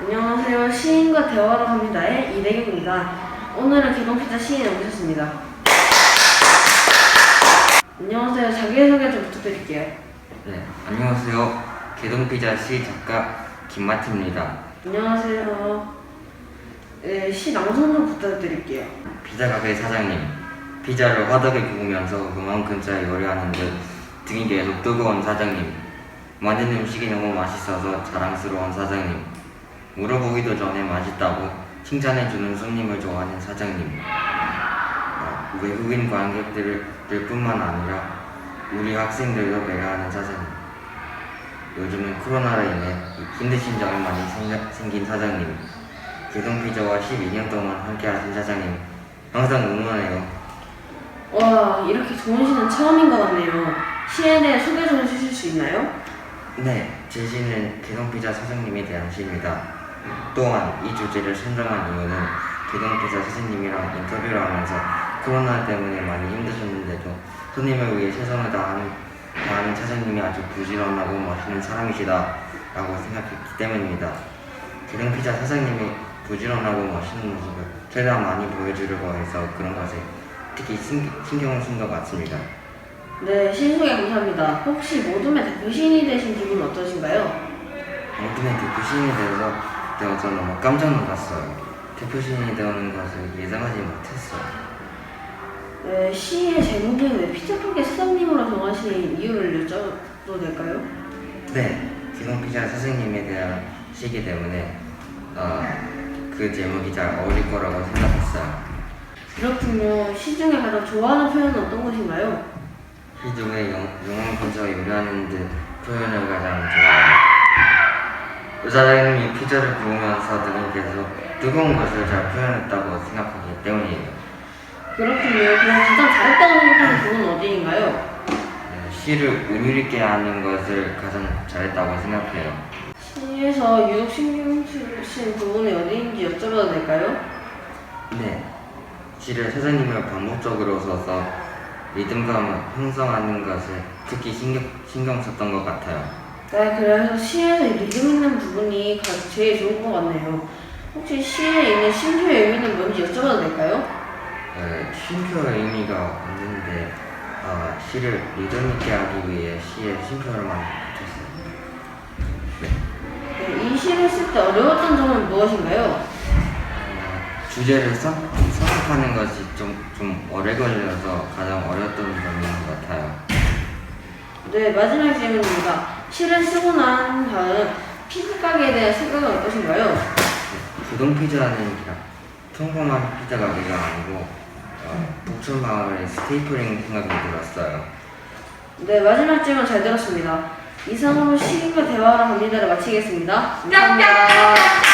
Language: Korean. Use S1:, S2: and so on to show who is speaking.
S1: 안녕하세요. 시인과 대화를 합니다의 이대경입니다. 오늘은 개동피자 시인에 오셨습니다. 안녕하세요. 자기소개 좀 부탁드릴게요.
S2: 네, 안녕하세요. 개동피자 시 작가 김마티입니다.
S1: 안녕하세요. 네, 시 낭송 좀 부탁드릴게요.
S2: 피자 가게 사장님, 피자를 화덕에 구우면서 그만 근처에 요리하는 듯 등이 계속 뜨거운 사장님, 만든 음식이 너무 맛있어서 자랑스러운 사장님, 물어보기도 전에 맛있다고 칭찬해주는 손님을 좋아하는 사장님, 어, 외국인 관객들 뿐만 아니라 우리 학생들도 배려하는 사장님, 요즘은 코로나로 인해 힘드신 점이 많이 생긴 사장님, 개동피자와 12년 동안 함께하신 사장님, 항상 응원해요.
S1: 와, 이렇게 좋은 시는 처음인 것 같네요. 시에 대해 소개 좀 해주실 수 있나요?
S2: 네, 제 시는 개동피자 사장님에 대한 시입니다. 또한 이 주제를 선정한 이유는 개동피자 사장님이랑 인터뷰를 하면서 코로나 때문에 많이 힘드셨는데도 손님을 위해 최선을 다하는, 다하는 사장님이 아주 부지런하고 멋있는 사람이시다 라고 생각했기 때문입니다. 개동피자 사장님이 부지런하고 멋있는 모습을 최대한 많이 보여주려고 해서 그런 것에 특히 신, 신경을 쓴 것 같습니다.
S1: 네, 시인 소개 감사합니다. 혹시 모둠의 대표 시인이 되신 기분은 어떠신가요?
S2: 어둠의 대표 시인이 되어서, 되어서 너무 깜짝 놀랐어요. 대표 시인이 되는 것을 예상하지 못했어요.
S1: 네, 시의 제목이 왜 피자가게 사장님으로 정하신 이유를 여쭤도 될까요?
S2: 네, 기동 피자 선생님에 대한 시기 때문에 어, 그 제목이 잘 어울릴 거라고 생각했어요.
S1: 그렇군요. 시 중에 가장 좋아하는 표현은 어떤 것인가요?
S2: 이 중에 영, 영혼 근처 요리하는 듯 표현을 가장 좋아해요. 의사장님이 피자를 구우면서 등에게서 뜨거운 것을 잘 표현했다고 생각하기 때문이에요.
S1: 그렇군요. 그럼 가장 잘했다고 생각하는 부분은 어디인가요?
S2: 네, 시를 의미 있게 하는 것을 가장 잘했다고 생각해요.
S1: 시에서 유독 신경 쓰신 부분이 어디인지 여쭤봐도 될까요?
S2: 네, 시를 사장님을 반복적으로 써서 리듬감을 형성하는 것을 특히 신경, 신경 썼던 것 같아요.
S1: 네, 그래서 시에서 리듬 있는 부분이 가장 제일 좋은 것 같네요. 혹시 시에 있는 심표의 의미는 뭔지 여쭤봐도 될까요?
S2: 네, 쉼표의 의미가 없는데 어, 시를 리듬 있게 하기 위해 시에 쉼표를 많이 붙였어요. 네,
S1: 네, 이 시를 쓸 때 어려웠던 점은 무엇인가요?
S2: 어, 주제를 선, 선택하는 것이 좀, 좀 오래 걸려서 가장 어려웠던 점인 것.
S1: 네, 마지막 질문입니다. 시를 쓰고 난 다음 피자 가게에 대한 생각은 어떠신가요?
S2: 부동 피자는 그냥 평범한 피자 가게가 아니고 어, 북촌 마을의 스테이플링 생각이 들었어요.
S1: 네, 마지막 질문 잘 들었습니다. 이상으로 시인과 대화를 합니다를 마치겠습니다. 감사합니다.